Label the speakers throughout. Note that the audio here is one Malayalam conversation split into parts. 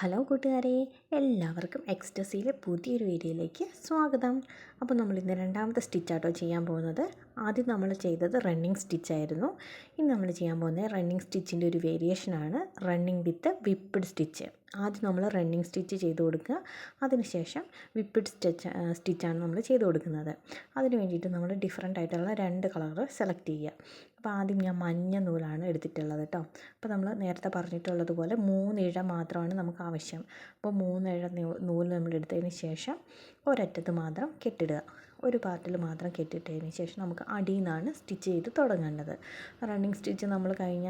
Speaker 1: ഹലോ കൂട്ടുകാരെ എല്ലാവർക്കും എക്സ്റ്റസിയിലെ പുതിയൊരു വീഡിയോയിലേക്ക് സ്വാഗതം. അപ്പോൾ നമ്മൾ ഇന്ന് രണ്ടാമത്തെ സ്റ്റിച്ചാട്ടോ ചെയ്യാൻ പോകുന്നത്. ആദ്യം നമ്മൾ ചെയ്തത് റണ്ണിങ് സ്റ്റിച്ചായിരുന്നു ഇന്ന് നമ്മൾ ചെയ്യാൻ പോകുന്നത് റണ്ണിങ് സ്റ്റിച്ചിന്റെ ഒരു വേരിയേഷനാണ് റണ്ണിങ് വിത്ത് വിപ്പിഡ് സ്റ്റിച്ച് ആദ്യം നമ്മൾ റണ്ണിങ് സ്റ്റിച്ച് ചെയ്ത് കൊടുക്കുക. അതിനുശേഷം വിപ്പിഡ് സ്റ്റിച്ച് സ്റ്റിച്ചാണ് നമ്മൾ ചെയ്ത് കൊടുക്കുന്നത്. അതിന് വേണ്ടിയിട്ട് നമ്മൾ ഡിഫറെന്റ് ആയിട്ടുള്ള രണ്ട് കളർ സെലക്ട് ചെയ്യുക. അപ്പോൾ ആദ്യം ഞാൻ മഞ്ഞ നൂലാണ് എടുത്തിട്ടുള്ളത് കേട്ടോ. അപ്പോൾ നമ്മൾ നേരത്തെ പറഞ്ഞിട്ടുള്ളതുപോലെ മൂന്നിഴ മാത്രമാണ് നമുക്ക് ആവശ്യം. അപ്പോൾ മൂന്നിഴ നൂൽ നമ്മൾ എടുത്തതിന് ശേഷം ഒരറ്റത്ത് മാത്രം കെട്ടിടുക. ഒരു പാർട്ടിൽ മാത്രം കെട്ടിട്ടതിന് ശേഷം നമുക്ക് അടിയിൽ നിന്നാണ് സ്റ്റിച്ച് ചെയ്ത് തുടങ്ങേണ്ടത്. റണ്ണിങ് സ്റ്റിച്ച് നമ്മൾ കഴിഞ്ഞ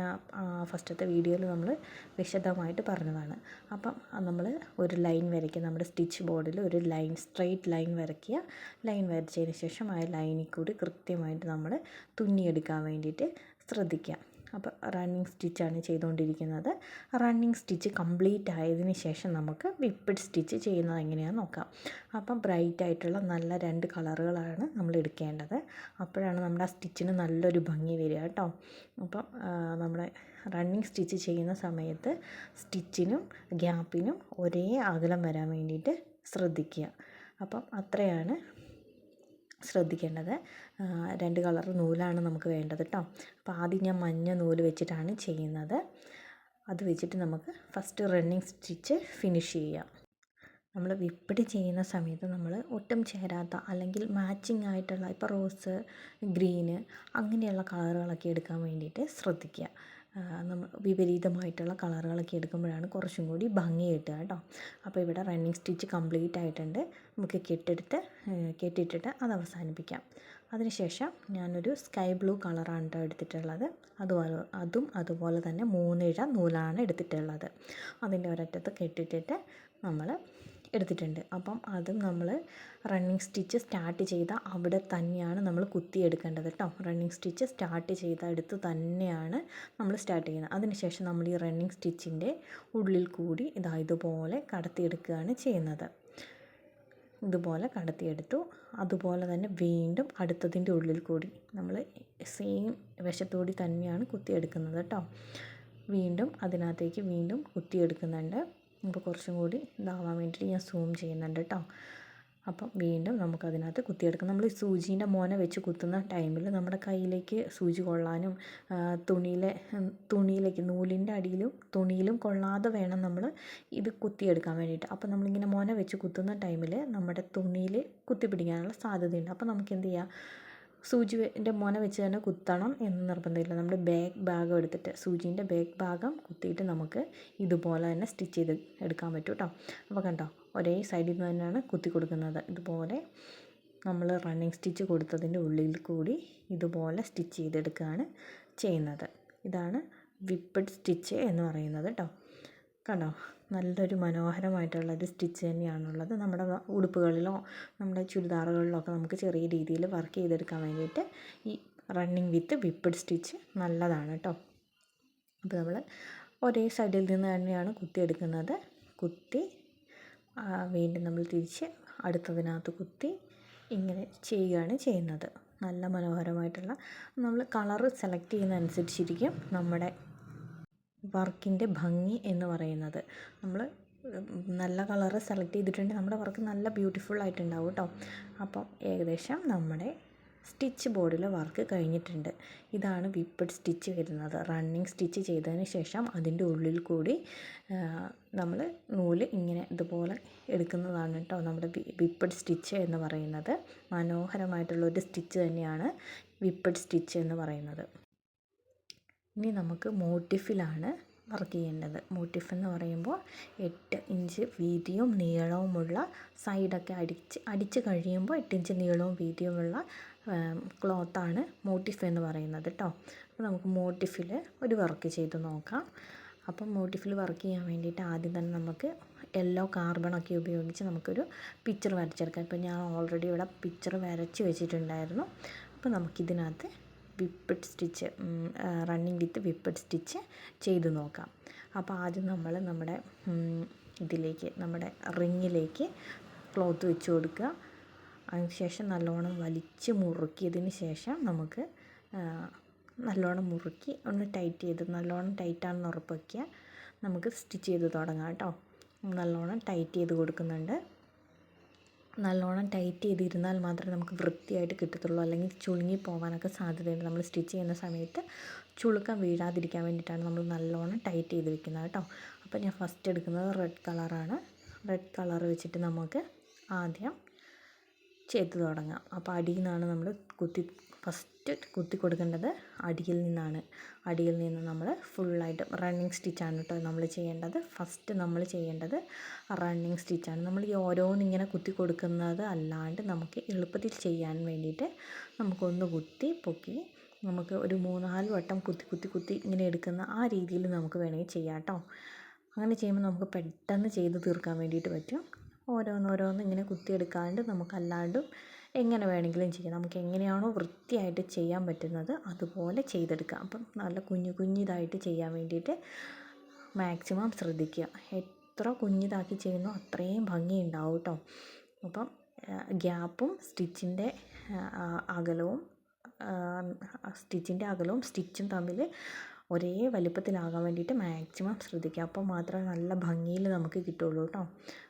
Speaker 1: ഫസ്റ്റത്തെ വീഡിയോയിൽ നമ്മൾ വിശദമായിട്ട് പറഞ്ഞതാണ്. അപ്പം നമ്മൾ ഒരു ലൈൻ വരയ്ക്കുക നമ്മുടെ സ്റ്റിച്ച് ബോർഡിൽ ഒരു ലൈൻ സ്ട്രെയിറ്റ് ലൈൻ വരയ്ക്കുക. ലൈൻ വരച്ചതിന് ശേഷം ആ ലൈനിൽ കൂടി കൃത്യമായിട്ട് നമ്മൾ തുന്നിയെടുക്കാൻ വേണ്ടിയിട്ട് ശ്രദ്ധിക്കുക. അപ്പോൾ റണ്ണിങ് സ്റ്റിച്ചാണ് ചെയ്തുകൊണ്ടിരിക്കുന്നത്. റണ്ണിങ് സ്റ്റിച്ച് കംപ്ലീറ്റ് ആയതിന് ശേഷം നമുക്ക് വിപ്പിഡ് സ്റ്റിച്ച് ചെയ്യുന്നത് എങ്ങനെയാണെന്ന് നോക്കാം. അപ്പം ബ്രൈറ്റ് ആയിട്ടുള്ള നല്ല രണ്ട് കളറുകളാണ് നമ്മൾ എടുക്കേണ്ടത്. അപ്പോഴാണ് നമ്മുടെ ആ സ്റ്റിച്ചിന് നല്ലൊരു ഭംഗി വരിക കേട്ടോ. അപ്പം നമ്മുടെ റണ്ണിങ് സ്റ്റിച്ച് ചെയ്യുന്ന സമയത്ത് സ്റ്റിച്ചിനും ഗ്യാപ്പിനും ഒരേ അകലം വരാൻ വേണ്ടിയിട്ട് ശ്രദ്ധിക്കുക. അപ്പം അത്രയാണ് ശ്രദ്ധിക്കേണ്ടത്. രണ്ട് കളർ നൂലാണ് നമുക്ക് വേണ്ടത് കേട്ടോ അപ്പോൾ ആദ്യം ഞാൻ മഞ്ഞ നൂൽ വെച്ചിട്ടാണ് ചെയ്യുന്നത്. അത് വെച്ചിട്ട് നമുക്ക് ഫസ്റ്റ് റണ്ണിങ് സ്റ്റിച്ച് ഫിനിഷ് ചെയ്യാം. നമ്മൾ വിപ്പിട്ട് ചെയ്യുന്ന സമയത്ത് നമ്മൾ ഒട്ടും ചേരാത്ത അല്ലെങ്കിൽ മാച്ചിങ് ആയിട്ടുള്ള ഇപ്പോൾ റോസ് ഗ്രീന് അങ്ങനെയുള്ള കളറുകളൊക്കെ എടുക്കാൻ വേണ്ടിയിട്ട് ശ്രദ്ധിക്കുക. നമ്മൾ വിപരീതമായിട്ടുള്ള കളറുകളൊക്കെ എടുക്കുമ്പോഴാണ് കുറച്ചും കൂടി ഭംഗി കിട്ടുക കേട്ടോ അപ്പോൾ ഇവിടെ റണ്ണിങ് സ്റ്റിച്ച് കംപ്ലീറ്റ് ആയിട്ടുണ്ട്. നമുക്ക് കെട്ടെടുത്ത് കെട്ടിയിട്ടിട്ട് അത് അവസാനിപ്പിക്കാം. അതിനുശേഷം ഞാനൊരു സ്കൈ ബ്ലൂ കളറാണ് കേട്ടോ എടുത്തിട്ടുള്ളത്. അതുപോലെ അതും അതുപോലെ തന്നെ മൂന്നിഴ നൂലാണ് എടുത്തിട്ടുള്ളത്. അതിന്റെ ഒരറ്റത്ത് കെട്ടിയിട്ടിട്ട് നമ്മൾ എടുത്തിട്ടുണ്ട്. അപ്പം അതും നമ്മൾ റണ്ണിങ് സ്റ്റിച്ച് സ്റ്റാർട്ട് ചെയ്ത അവിടെ തന്നെയാണ് നമ്മൾ കുത്തി എടുക്കേണ്ടത് കേട്ടോ റണ്ണിങ് സ്റ്റിച്ച് സ്റ്റാർട്ട് ചെയ്ത എടുത്ത് തന്നെയാണ് നമ്മൾ സ്റ്റാർട്ട് ചെയ്യുന്നത്. അതിനുശേഷം നമ്മൾ ഈ റണ്ണിങ് സ്റ്റിച്ചിന്റെ ഉള്ളിൽ കൂടി ഇതാ ഇതുപോലെ കടത്തിയെടുക്കുകയാണ് ചെയ്യുന്നത്. ഇതുപോലെ കടത്തിയെടുത്തു. അതുപോലെ തന്നെ വീണ്ടും അടുത്തതിന്റെ ഉള്ളിൽ കൂടി നമ്മൾ സെയിം വശത്തുകൂടി തന്നെയാണ് കുത്തിയെടുക്കുന്നത് കേട്ടോ വീണ്ടും അതിനകത്തേക്ക് വീണ്ടും കുത്തിയെടുക്കുന്നുണ്ട്. അപ്പോൾ കുറച്ചും കൂടി ഇതാവാൻ വേണ്ടിയിട്ട് ഞാൻ സൂം ചെയ്യുന്നുണ്ട് കേട്ടോ അപ്പം വീണ്ടും നമുക്കതിനകത്ത് കുത്തിയെടുക്കാം. നമ്മൾ സൂചീന്റെ മോന വെച്ച് കുത്തുന്ന ടൈമിൽ നമ്മുടെ കയ്യിലേക്ക് സൂചി കൊള്ളാനും തുണിയിലെ തുണിയിലേക്ക് നൂലിന്റെ അടിയിലും തുണിയിലും കൊള്ളാതെ വേണം നമ്മൾ ഇത് കുത്തിയെടുക്കാൻ വേണ്ടിയിട്ട്. അപ്പം നമ്മളിങ്ങനെ മോന വെച്ച് കുത്തുന്ന ടൈമിൽ നമ്മുടെ തുണിയിൽ കുത്തി പിടിക്കാനുള്ള സാധ്യതയുണ്ട്. അപ്പോൾ നമുക്ക് എന്ത് ചെയ്യാം? സൂചിന്റെ മുന വെച്ച് തന്നെ കുത്തണം എന്ന് നിർബന്ധമില്ല. നമ്മുടെ ബാക്ക് ഭാഗം എടുത്തിട്ട് സൂചീന്റെ ബാക്ക് ഭാഗം കുത്തിയിട്ട് നമുക്ക് ഇതുപോലെ തന്നെ സ്റ്റിച്ച് ചെയ്ത് എടുക്കാൻ പറ്റും കേട്ടോ അപ്പോൾ കണ്ടോ ഒരേ സൈഡിൽ നിന്ന് തന്നെയാണ് കുത്തി കൊടുക്കുന്നത്. ഇതുപോലെ നമ്മൾ റണ്ണിങ് സ്റ്റിച്ച് കൊടുത്തതിന്റെ ഉള്ളിൽ കൂടി ഇതുപോലെ സ്റ്റിച്ച് ചെയ്തെടുക്കുകയാണ് ചെയ്യുന്നത്. ഇതാണ് വിപ്പഡ് സ്റ്റിച്ച് എന്ന് പറയുന്നത് കേട്ടോ കണ്ടോ? നല്ലൊരു മനോഹരമായിട്ടുള്ള ഒരു സ്റ്റിച്ച് തന്നെയാണുള്ളത്. നമ്മുടെ ഉടുപ്പുകളിലോ നമ്മുടെ ചുരിദാറുകളിലോ ഒക്കെ നമുക്ക് ചെറിയ രീതിയിൽ വർക്ക് ചെയ്തെടുക്കാൻ വേണ്ടിയിട്ട് ഈ റണ്ണിങ് വിത്ത് വിപ്പിഡ് സ്റ്റിച്ച് നല്ലതാണ് കേട്ടോ അപ്പോൾ നമ്മൾ ഒരേ സൈഡിൽ നിന്ന് തന്നെയാണ് കുത്തിയെടുക്കുന്നത് കുത്തി വീണ്ടും നമ്മൾ തിരിച്ച് അടുത്തതിനകത്ത് കുത്തി ഇങ്ങനെ ചെയ്യുകയാണ് ചെയ്യുന്നത്. നല്ല മനോഹരമായിട്ടുള്ള നമ്മൾ കളറ് സെലക്ട് ചെയ്യുന്ന അനുസരിച്ചിരിക്കും നമ്മുടെ വർക്കിന്റെ ഭംഗി എന്ന് പറയുന്നത്. നമ്മൾ നല്ല കളറ് സെലക്ട് ചെയ്തിട്ടുണ്ടെങ്കിൽ നമ്മുടെ വർക്ക് നല്ല ബ്യൂട്ടിഫുൾ ആയിട്ടുണ്ടാവും കേട്ടോ അപ്പം ഏകദേശം നമ്മുടെ സ്റ്റിച്ച് ബോർഡിൽ വർക്ക് കഴിഞ്ഞിട്ടുണ്ട്. ഇതാണ് വിപ്പിഡ് സ്റ്റിച്ച് വരുന്നത്. റണ്ണിങ് സ്റ്റിച്ച് ചെയ്തതിന് ശേഷം അതിന്റെ ഉള്ളിൽ കൂടി നമ്മൾ നൂൽ ഇങ്ങനെ ഇതുപോലെ എടുക്കുന്നതാണ് കേട്ടോ നമ്മുടെ വിപ്പിഡ് സ്റ്റിച്ച് എന്ന് പറയുന്നത്. മനോഹരമായിട്ടുള്ള ഒരു സ്റ്റിച്ച് തന്നെയാണ് വിപ്പിഡ് സ്റ്റിച്ച് എന്ന് പറയുന്നത്. ഇനി നമുക്ക് മോട്ടിഫിലാണ് വർക്ക് ചെയ്യേണ്ടത്. മോട്ടിഫ് എന്ന് പറയുമ്പോൾ എട്ട് ഇഞ്ച് വീതിയും നീളവുമുള്ള സൈഡൊക്കെ അടിച്ച് അടിച്ച് കഴിയുമ്പോൾ എട്ട് ഇഞ്ച് നീളവും വീതിയുമുള്ള ക്ലോത്താണ് മോട്ടിഫ് എന്ന് പറയുന്നത് കേട്ടോ അപ്പോൾ നമുക്ക് മോട്ടിഫിൽ ഒരു വർക്ക് ചെയ്ത് നോക്കാം. അപ്പം മോട്ടിഫിൽ വർക്ക് ചെയ്യാൻ വേണ്ടിയിട്ട് ആദ്യം തന്നെ നമുക്ക് യെല്ലോ കാർബണൊക്കെ ഉപയോഗിച്ച് നമുക്കൊരു പിക്ചർ വരച്ചെടുക്കാം. ഇപ്പോൾ ഞാൻ ഓൾറെഡി ഇവിടെ പിക്ചർ വരച്ച് വെച്ചിട്ടുണ്ടായിരുന്നു. അപ്പോൾ നമുക്കിതിനകത്ത് whipped stitch running with whipped stitch ചെയ്ത് നോക്കാം. അപ്പോൾ ആദ്യം നമ്മൾ നമ്മുടെ ഇതിലേക്ക് നമ്മുടെ റിങ്ങിലേക്ക് ക്ലോത്ത് വെച്ച് കൊടുക്കുക. അതിനുശേഷം നല്ലോണം വലിച്ച് മുറുക്കിയതിന് ശേഷം നമുക്ക് നല്ലോണം മുറുക്കി ഒന്ന് ടൈറ്റ് ചെയ്ത് നല്ലോണം ടൈറ്റാണെന്ന് ഉറപ്പ് വയ്ക്കുക നമുക്ക് സ്റ്റിച്ച് ചെയ്ത് തുടങ്ങാം കേട്ടോ. നല്ലോണം ടൈറ്റ് ചെയ്ത് കൊടുക്കുന്നുണ്ട്. നല്ലോണം ടൈറ്റ് ചെയ്തിരുന്നാൽ മാത്രമേ നമുക്ക് വൃത്തിയായിട്ട് കിട്ടത്തുള്ളൂ. അല്ലെങ്കിൽ ചുളുങ്ങി പോകാനൊക്കെ സാധ്യതയുണ്ട്. നമ്മൾ സ്റ്റിച്ച് ചെയ്യുന്ന സമയത്ത് ചുളുക്കം വീഴാതിരിക്കാൻ വേണ്ടിയിട്ടാണ് നമ്മൾ നല്ലോണം ടൈറ്റ് ചെയ്ത് വെക്കുന്നത് കേട്ടോ. അപ്പോൾ ഞാൻ ഫസ്റ്റ് എടുക്കുന്നത് റെഡ് കളറാണ് റെഡ് കളർ വെച്ചിട്ട് നമുക്ക് ആദ്യം ചെയ്ത് തുടങ്ങാം. അപ്പോൾ അടിയിൽ നിന്നാണ് നമ്മൾ കുത്തി ഫസ്റ്റ് കുത്തി കൊടുക്കേണ്ടത് അടിയിൽ നിന്നാണ്. അടിയിൽ നിന്ന് നമ്മൾ ഫുള്ളായിട്ട് റണ്ണിങ് സ്റ്റിച്ചാണ് കേട്ടോ നമ്മൾ ചെയ്യേണ്ടത്. ഫസ്റ്റ് നമ്മൾ ചെയ്യേണ്ടത് റണ്ണിങ് സ്റ്റിച്ചാണ് നമ്മൾ ഈ ഓരോന്നിങ്ങനെ കുത്തി കൊടുക്കുന്നത് അല്ലാണ്ട് നമുക്ക് എളുപ്പത്തിൽ ചെയ്യാൻ വേണ്ടിയിട്ട് നമുക്കൊന്ന് കുത്തി പൊക്കി നമുക്ക് ഒരു മൂന്നാൽ വട്ടം കുത്തി കുത്തി കുത്തി ഇങ്ങനെ എടുക്കുന്ന ആ രീതിയിൽ നമുക്ക് വേണമെങ്കിൽ ചെയ്യാം കേട്ടോ അങ്ങനെ ചെയ്യുമ്പോൾ നമുക്ക് പെട്ടെന്ന് ചെയ്ത് തീർക്കാൻ വേണ്ടിയിട്ട് പറ്റും. ഓരോന്നോരോന്ന് ഇങ്ങനെ കുത്തിയെടുക്കാണ്ട് നമുക്കല്ലാണ്ടും എങ്ങനെ വേണമെങ്കിലും ചെയ്യാം. നമുക്ക് എങ്ങനെയാണോ വൃത്തിയായിട്ട് ചെയ്യാൻ പറ്റുന്നത് അതുപോലെ ചെയ്തെടുക്കാം. അപ്പം നല്ല കുഞ്ഞു കുഞ്ഞിതായിട്ട് ചെയ്യാൻ വേണ്ടിയിട്ട് മാക്സിമം ശ്രദ്ധിക്കുക. എത്ര കുഞ്ഞിതാക്കി ചെയ്യുന്നോ അത്രയും ഭംഗി ഉണ്ടാവും കേട്ടോ അപ്പം ഗ്യാപ്പും സ്റ്റിച്ചിന്റെ അകലവും സ്റ്റിച്ചിന്റെ അകലവും സ്റ്റിച്ചും തമ്മിൽ ഒരേ വലിപ്പത്തിലാകാൻ വേണ്ടിയിട്ട് മാക്സിമം ശ്രദ്ധിക്കുക. അപ്പോൾ മാത്രമേ നല്ല ഭംഗിയിൽ നമുക്ക് കിട്ടുള്ളൂ കേട്ടോ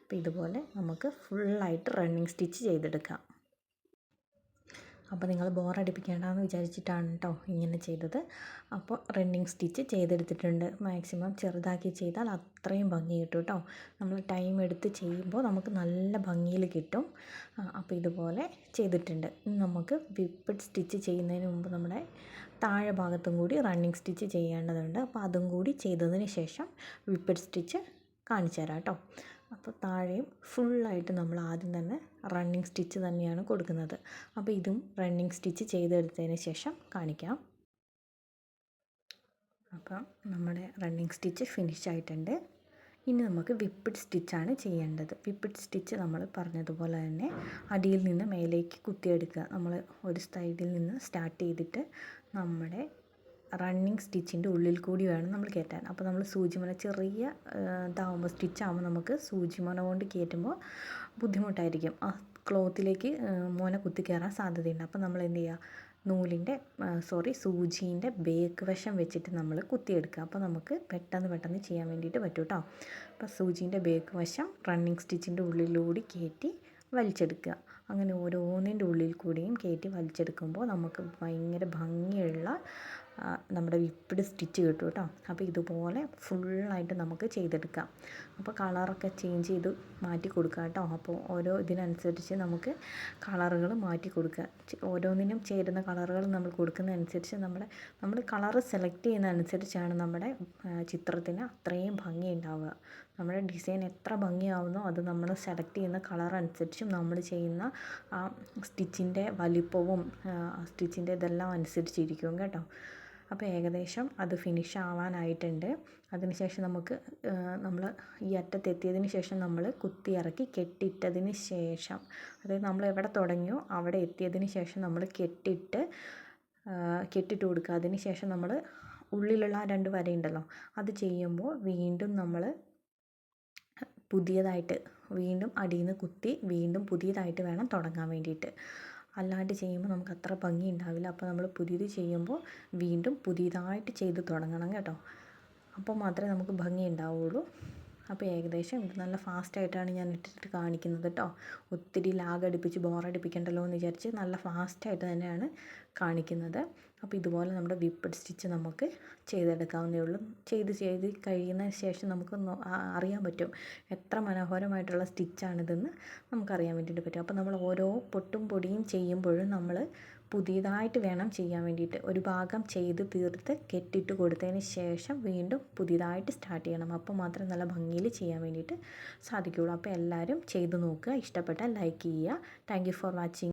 Speaker 1: അപ്പോൾ ഇതുപോലെ നമുക്ക് ഫുള്ളായിട്ട് റണ്ണിങ് സ്റ്റിച്ച് ചെയ്തെടുക്കാം. അപ്പോൾ നിങ്ങൾ ബോറടിപ്പിക്കേണ്ടെന്ന് വിചാരിച്ചിട്ടാണ് കേട്ടോ ഇങ്ങനെ ചെയ്തത്. അപ്പോൾ റണ്ണിങ് സ്റ്റിച്ച് ചെയ്തെടുത്തിട്ടുണ്ട്. മാക്സിമം ചെറുതാക്കി ചെയ്താൽ അത്രയും ഭംഗി കിട്ടും കേട്ടോ നമ്മൾ ടൈം എടുത്ത് ചെയ്യുമ്പോൾ നമുക്ക് നല്ല ഭംഗിയിൽ കിട്ടും. അപ്പോൾ ഇതുപോലെ ചെയ്തിട്ടുണ്ട്. നമുക്ക് വിപ്പിഡ് സ്റ്റിച്ച് ചെയ്യുന്നതിന് മുമ്പ് നമ്മുടെ താഴെ ഭാഗത്തും കൂടി റണ്ണിങ് സ്റ്റിച്ച് ചെയ്യേണ്ടതുണ്ട്. അപ്പോൾ അതും കൂടി ചെയ്തതിന് ശേഷം വിപ്പിഡ് സ്റ്റിച്ച് കാണിച്ചു തരാം കേട്ടോ അപ്പോൾ താഴെയും ഫുള്ളായിട്ട് നമ്മൾ ആദ്യം തന്നെ റണ്ണിങ് സ്റ്റിച്ച് തന്നെയാണ് കൊടുക്കുന്നത്. അപ്പോൾ ഇതും റണ്ണിങ് സ്റ്റിച്ച് ചെയ്തെടുത്തതിന് ശേഷം കാണിക്കാം. അപ്പം നമ്മുടെ റണ്ണിങ് സ്റ്റിച്ച് ഫിനിഷ് ആയിട്ടുണ്ട്. ഇനി നമുക്ക് വിപ്പിഡ് സ്റ്റിച്ചാണ് ചെയ്യേണ്ടത്. വിപ്പിഡ് സ്റ്റിച്ച് നമ്മൾ പറഞ്ഞതുപോലെ തന്നെ അടിയിൽ നിന്ന് മേലേക്ക് കുത്തിയെടുക്കുക. നമ്മൾ ഒരു സൈഡിൽ നിന്ന് സ്റ്റാർട്ട് ചെയ്തിട്ട് നമ്മുടെ റണ്ണിങ് സ്റ്റിച്ചിന്റെ ഉള്ളിൽ കൂടി വേണം നമ്മൾ കയറ്റാൻ അപ്പോൾ നമ്മൾ സൂചിമുന ചെറിയ ഇതാവുമ്പോൾ സ്റ്റിച്ചാകുമ്പോൾ നമുക്ക് സൂചിമുന കൊണ്ട് കയറ്റുമ്പോൾ ബുദ്ധിമുട്ടായിരിക്കും. ആ ക്ലോത്തിലേക്ക് മുന കുത്തി കയറാൻ സാധ്യതയുണ്ട്. അപ്പോൾ നമ്മൾ എന്ത് ചെയ്യുക നൂലിന്റെ സോറി സൂചീന്റെ ബേക്ക് വശം വെച്ചിട്ട് നമ്മൾ കുത്തിയെടുക്കുക. അപ്പോൾ നമുക്ക് പെട്ടെന്ന് പെട്ടെന്ന് ചെയ്യാൻ വേണ്ടിയിട്ട് പറ്റും കേട്ടോ അപ്പോൾ സൂചീന്റെ ബേക്ക് വശം റണ്ണിങ് സ്റ്റിച്ചിന്റെ ഉള്ളിലൂടി കയറ്റി വലിച്ചെടുക്കുക. അങ്ങനെ ഓരോന്നിന്റെ ഉള്ളിൽ കൂടിയും കയറ്റി വലിച്ചെടുക്കുമ്പോൾ നമുക്ക് ഭയങ്കര ഭംഗിയുള്ള നമ്മുടെ വിപ്പിഡ് സ്റ്റിച്ച് കിട്ടും കേട്ടോ. അപ്പോൾ ഇതുപോലെ ഫുള്ളായിട്ട് നമുക്ക് ചെയ്തെടുക്കാം. അപ്പോൾ കളറൊക്കെ ചേഞ്ച് ചെയ്ത് മാറ്റി കൊടുക്കുക കേട്ടോ. അപ്പോൾ ഓരോ ഇതിനനുസരിച്ച് നമുക്ക് കളറുകൾ മാറ്റി കൊടുക്കുക. ഓരോന്നിനും ചേരുന്ന കളറുകൾ നമ്മൾ കൊടുക്കുന്നതനുസരിച്ച് നമ്മുടെ നമ്മൾ കളറ് സെലക്ട് ചെയ്യുന്നതനുസരിച്ചാണ് നമ്മുടെ ചിത്രത്തിന് അത്രയും ഭംഗി ഉണ്ടാവുക. നമ്മുടെ ഡിസൈൻ എത്ര ഭംഗിയാവുന്നോ അത് നമ്മൾ സെലക്ട് ചെയ്യുന്ന കളർ അനുസരിച്ചും നമ്മൾ ചെയ്യുന്ന ആ സ്റ്റിച്ചിന്റെ വലിപ്പവും സ്റ്റിച്ചിന്റെ ഇതെല്ലാം അനുസരിച്ചിരിക്കും കേട്ടോ. അപ്പോൾ ഏകദേശം അത് ഫിനിഷ് ആവാനായിട്ടുണ്ട്. അതിനുശേഷം നമുക്ക് നമ്മൾ ഈ അറ്റത്തെത്തിയതിന് ശേഷം നമ്മൾ കുത്തി ഇറക്കി കെട്ടിയിട്ടതിന് ശേഷം അതായത് നമ്മൾ എവിടെ തുടങ്ങിയോ അവിടെ എത്തിയതിന് ശേഷം നമ്മൾ കെട്ടിയിട്ട് കെട്ടിട്ട് കൊടുക്കുക. അതിന് ശേഷം നമ്മൾ ഉള്ളിലുള്ള ആ രണ്ട് വരയുണ്ടല്ലോ അത് ചെയ്യുമ്പോൾ വീണ്ടും നമ്മൾ പുതിയതായിട്ട് വീണ്ടും അടിയിൽ നിന്ന് കുത്തി വീണ്ടും പുതിയതായിട്ട് വേണം തുടങ്ങാൻ വേണ്ടിയിട്ട്. അല്ലാണ്ട് ചെയ്യുമ്പോൾ നമുക്ക് അത്ര ഭംഗി ഉണ്ടാവില്ല. അപ്പോൾ നമ്മൾ പുതിയത് ചെയ്യുമ്പോൾ വീണ്ടും പുതിയതായിട്ട് ചെയ്ത് തുടങ്ങണം കേട്ടോ. അപ്പോൾ മാത്രമേ നമുക്ക് ഭംഗി ഉണ്ടാവുള്ളൂ. അപ്പോൾ ഏകദേശം ഇത് നല്ല ഫാസ്റ്റായിട്ടാണ് ഞാൻ ഇട്ടിട്ട് കാണിക്കുന്നത് കേട്ടോ. ഒത്തിരി ലാഗ് അടുപ്പിച്ച് ബോറടിപ്പിക്കണ്ടല്ലോ എന്ന് വിചാരിച്ച് നല്ല ഫാസ്റ്റായിട്ട് തന്നെയാണ് കാണിക്കുന്നത്. അപ്പോൾ ഇതുപോലെ നമ്മുടെ വിപ്പഡ് സ്റ്റിച്ച് നമുക്ക് ചെയ്തെടുക്കാവുന്നേ ഉള്ളൂ ചെയ്ത് ചെയ്ത് കഴിയുന്ന ശേഷം നമുക്ക് അറിയാൻ പറ്റും എത്ര മനോഹരമായിട്ടുള്ള സ്റ്റിച്ചാണിതെന്ന് നമുക്കറിയാൻ വേണ്ടിയിട്ട് പറ്റും. അപ്പോൾ നമ്മൾ ഓരോ പൊട്ടും പൊടിയും ചെയ്യുമ്പോഴും നമ്മൾ പുതിയതായിട്ട് വേണം ചെയ്യാൻ വേണ്ടിയിട്ട്. ഒരു ഭാഗം ചെയ്ത് തീർത്ത് കെട്ടിട്ട് കൊടുത്തതിന് ശേഷം വീണ്ടും പുതിയതായിട്ട് സ്റ്റാർട്ട് ചെയ്യണം. അപ്പോൾ മാത്രം നല്ല ഭംഗിയിൽ ചെയ്യാൻ വേണ്ടിയിട്ട് സാധിക്കുകയുള്ളൂ. അപ്പോൾ എല്ലാവരും ചെയ്ത് നോക്കുക. ഇഷ്ടപ്പെട്ടാൽ ലൈക്ക് ചെയ്യുക. Thank for watching